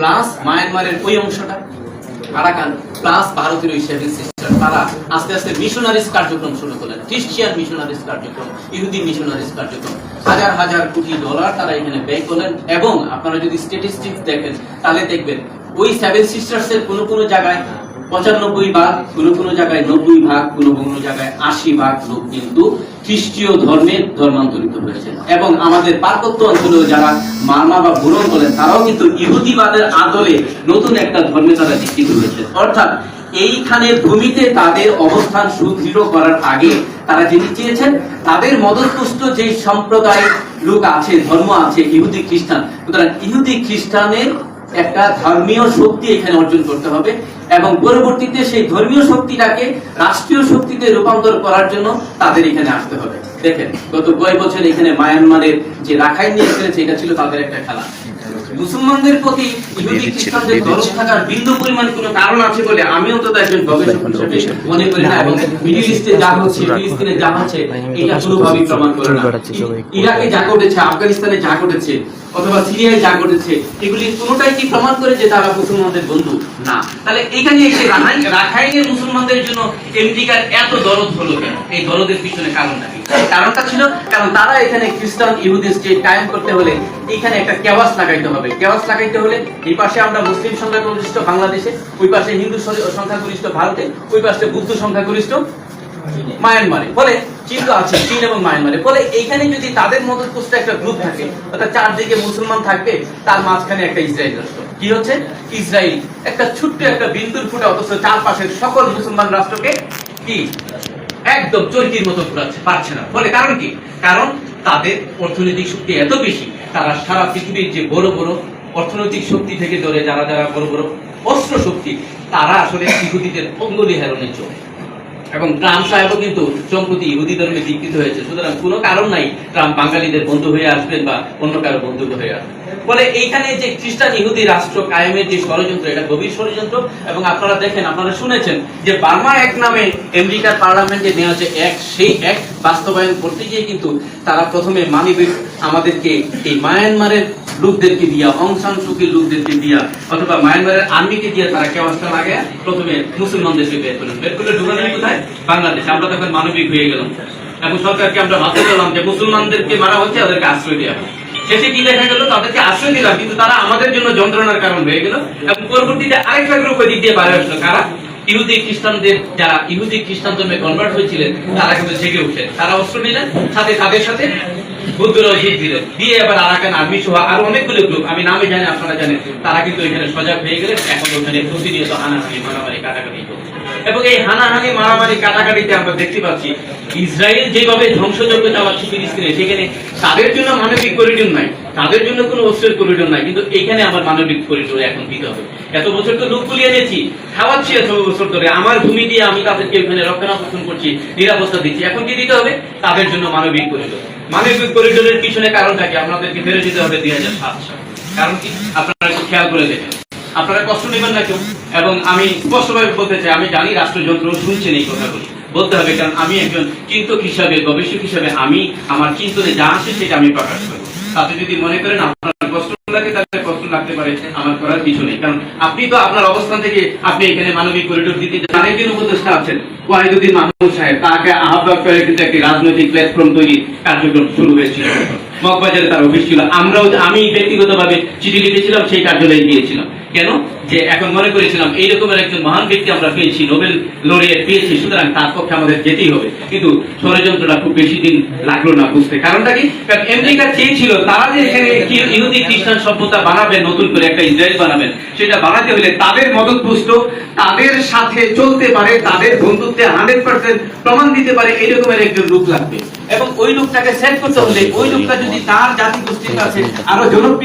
Plus মায়ানমারের ওই অংশটা আরাকান প্লাস ভারতের ওই সেভিং সিস্টার, তারা আস্তে আস্তে মিশনারিজ কার্যক্রম শুরু করলেন। খ্রিস্টিয়ান মিশনারিজ কার্যক্রম, ইহুদি মিশনারিজ কার্যক্রম। হাজার হাজার কোটি ডলার তারা এখানে ব্যয় করলেন এবং আপনারা যদি স্ট্যাটিস্টিক্স দেখেন, তাহলে দেখবেন ওই সেভেন সিস্টার্স এর কোনো কোনো জায়গায় পঁচানব্বই ভাগ কোনো কোনো জায়গায় নব্বই ভাগ, কোনো কোনো জায়গায় আশি ভাগ লোক কিন্তু খ্রিস্টীয় ধর্মে ধর্মান্তরিত হয়েছে এবং আমাদের পার্বত্য অঞ্চলেও যারা মারমা বা বুরন বলেন তারাও কিন্তু ইহুদিবাদের আদলে নতুন একটা ধর্মে তারা দীক্ষিত হয়েছে অর্থাৎ এইখানে ভূমিতে তাদের অবস্থান সুদৃঢ় করার আগে তারা যিনি চেয়েছেন, তাদের মদতপুষ্ট যে সম্প্রদায় লোক আছে, ধর্ম আছে, ইহুদি খ্রিস্টান, সুতরাং ইহুদি খ্রিস্টানের একটা ধর্মীয় শক্তি এখানে অর্জন করতে হবে এবং পরবর্তীতে সেই ধর্মীয় শক্তিটাকে রাষ্ট্রীয় শক্তিতে রূপান্তর করার জন্য তাদের এখানে আসতে হবে। দেখেন, গত কয়েক বছর এখানে মায়ানমারের যে রাখাইন নিয়ে খেলেছে, এটা ছিল তাদের একটা খেলা। মুসলমানদের প্রতি ইহুদি খ্রিস্টানদের দরদ থাকার বিন্দু পরিমাণ কোনো কারণ আছে বলে আমি অন্তত একজন গবেষক হিসেবে মনে করি না এবং মিডিল ইস্টে যা হচ্ছে ফিলিস্তিনে যা হচ্ছে এটা কোনোভাবেই প্রমাণ করে না। ইরাকে যা ঘটেছে আফগানিস্তানে যা ঘটেছে অথবা সিরিয়ায় যা ঘটেছে এগুলি কোনোটাই কি প্রমাণ করে যে তারা মুসলমানদের বন্ধু? না। তাহলে এখানে এসে রাখাইনের মুসলমানদের জন্য আমেরিকার এত দরদ হলো কেন? এই দরদের পিছনে কারণটা কি? কারণটা ছিল কারণ তারা এখানে খ্রিস্টান ইহুদি স্টেট কায়েম করতে হলে এখানে একটা কেওয়াস লাগাইতে হবে। কেওয়াস লাগাইতে হলে এই পাশে আমরা মুসলিম সংখ্যাগরিষ্ঠ বাংলাদেশে, ওই পাশে হিন্দু সংখ্যাগরিষ্ঠ ভারতে, ওই পাশে বুদ্ধ সংখ্যাগরিষ্ঠ মায়ানমারে। ফলে চীন তো আছে, চীন এবং মায়ানমারে। ফলে এইখানে যদি তাদের মতো পুষ্ট একটা গ্রুপ থাকে, অর্থাৎ চারদিকে মুসলমান থাকবে, তার মাঝখানে একটা ইসরায়েল রাষ্ট্র। কি হচ্ছে? ইসরায়েল। একটা ছোট্ট একটা বিন্দুর ফুটে অথচ চারপাশের সকল মুসলমান রাষ্ট্রকে কি? একদম চরকির মতো ঘুরাচ্ছে, পারছে না। ফলে কারণ কি? কারণ তাদের অর্থনৈতিক শক্তি এত বেশি, তারা সারা পৃথিবীর যে বড় বড় অর্থনৈতিক শক্তি থেকে ধরে যারা যারা বড় বড় অস্ত্র শক্তি, তারা আসলে ইহুদিদের অঙ্গলি হেরণের জন্য এবং ট্রাম্প সাহেবও কিন্তু সম্প্রতি ইহুদি ধর্মে দীক্ষিত হয়েছে। সুতরাং কোনো কারণ নাই ট্রাম্প বাঙালিদের বন্ধু হয়ে আসবেন বা অন্য কারও বন্ধু হয়ে আসবেন। ফলে এইখানে যে খ্রিস্টান ইহুদি রাষ্ট্র কায়েমের যে ষড়যন্ত্র, এটা গভীর ষড়যন্ত্র, এবং আপনারা দেখেন, আপনারা শুনেছেন যে বার্মা এক নামে আমেরিকার পার্লামেন্টে নেওয়া যে এক, সেই এক বাস্তবায়ন করতে গিয়ে কিন্তু তারা প্রথমে মানবিক আমাদেরকে এই মায়ানমারের লোকদেরকে দিয়া, অং সান সুকির লোকদেরকে দিয়া, অথবা মায়ানমারের আর্মিকে দিয়ে তারা কেওয়াজটা লাগে প্রথমে মুসলমানদেরকে বের করলেন বের করলে ঢুকালেন কোথায়? বাংলাদেশ। আমরা তখন মানবিক হয়ে গেলাম। এবং সরকারকে আমরা ভাবতে গেলাম যে মুসলমানদেরকে মারা হচ্ছে, ওদেরকে আশ্রয় দেওয়া। শেষে কি দেখা গেল তাদেরকে আশ্রয় দিলাম, কিন্তু তারা আমাদের জন্য যন্ত্রণার কারণ হয়ে গেল এবং পরবর্তীতে আরেকটা গ্রুপ ওই দিক দিয়ে বাইরে আসলো। কারা? ইহুদি, খ্রিস্টানদের যারা ইহুদি, খ্রিস্টান ধর্মে কনভার্ট হয়েছিলেন, তারা কিন্তু জেগে তারা অস্ত্র নিলেন, সাথে তাদের সাথে বুদ্ধরাও যোগ দিয়ে এবার আরাকান আর্মি সহ আরও অনেকগুলো গ্রুপ আমি নামে জানি, আপনারা জানেন, তারা কিন্তু এখানে সজাগ হয়ে গেলেন, এখন ওখানে প্রতিনিয়ত হানাহানি মারামারি, কাটাকাটি। চলছে। এবং এই হানাহানি, মারামারি, কাটাকাটিতে আমরা দেখতে পাচ্ছি, ইসরায়েল যেভাবে ধ্বংসযজ্ঞ চালাচ্ছে ফিলিস্তিনে, সেখানে তাদের জন্য মানবিক করিডোর নাই, তাদের জন্য কোনো অস্ত্রের করিডোর নাই, কিন্তু এখানে আমার মানবিক করিডোর এখন দিতে হবে। এত বছর তো লোক গুলিয়ে এনেছি, খাওয়াচ্ছি এত বছর ধরে, আমার ভূমি দিয়ে আমি তাদেরকে ওখানে রক্ষণাবেক্ষণ করছি, নিরাপত্তা দিচ্ছি, এখন কি দিতে হবে? তাদের জন্য মানবিক করিডোর মানবিক করিডোরের পিছনে কারণটা কি? আপনাদেরকে ফেরত দিতে হবে দুই হাজার সাত সাল। কারণ কি? আপনারা খেয়াল করে দেখেন। আপনারা কষ্ট নেবেন না কেউ। এবং আমি স্পষ্টভাবে বলতে চাই, আমি জানি রাষ্ট্রযন্ত্র শুনছেন এই কথাগুলি। বলতে হবে, কারণ আমি একজন চিন্তক হিসাবে, গবেষক হিসাবে আমি আমার চিন্তনে যা আসে সেটা আমি প্রকাশ করব তাতে যদি মনে করেন আপনার কষ্ট লাগে, তাহলে লাগতে পারে, আমার করার কিছু নেই। কারণ আপনি তো আপনার অবস্থান থেকে আপনি এখানে মানবিক করিডোর দিতে আরেকজন উপদেষ্টা আছেন। ওয়াহিদুদ্দিন মাহমুদ সাহেব, তাকে আহ্বান করে কিন্তু একটি রাজনৈতিক প্ল্যাটফর্ম তৈরি কার্যক্রম শুরু হয়েছিল। মগবাজারে তার অফিস ছিল। আমরাও আমি ব্যক্তিগতভাবে চিঠি লিখেছিলাম, সেই কার্যালয়ে গিয়েছিলাম। কেন? যে এখন মনে করেছিলাম এই রকমের একজন মহান ব্যক্তি আমরা পেয়েছি, নোবেল লরিয়েট পেয়েছি, সুতরাং তার পক্ষে আমাদের যেতেই হবে। কিন্তু ষড়যন্ত্রটা খুব বেশি দিন লাগল না বুঝতে। কারণটা কি? কারণ আমেরিকা চেয়েছিল তারা যে এখানে ইহুদি খ্রিস্টান সভ্যতা বানাবেন নতুন করে একটা ইসরায়েল বানাবেন। সেটা বানাতে হলে তাদের মদত পুষ্ট তাদের সাথে চলতে পারে, তাদের বন্ধুত্বে হান্ড্রেড পার্সেন্ট প্রমাণ দিতে পারে এই রকমের একজন লোক লাগবে। এবং ওই লোকটাকে সেট করতে হলে ওই লোকটা যদি তার জাতি গোষ্ঠীর কাছে আরও জনপ্রিয়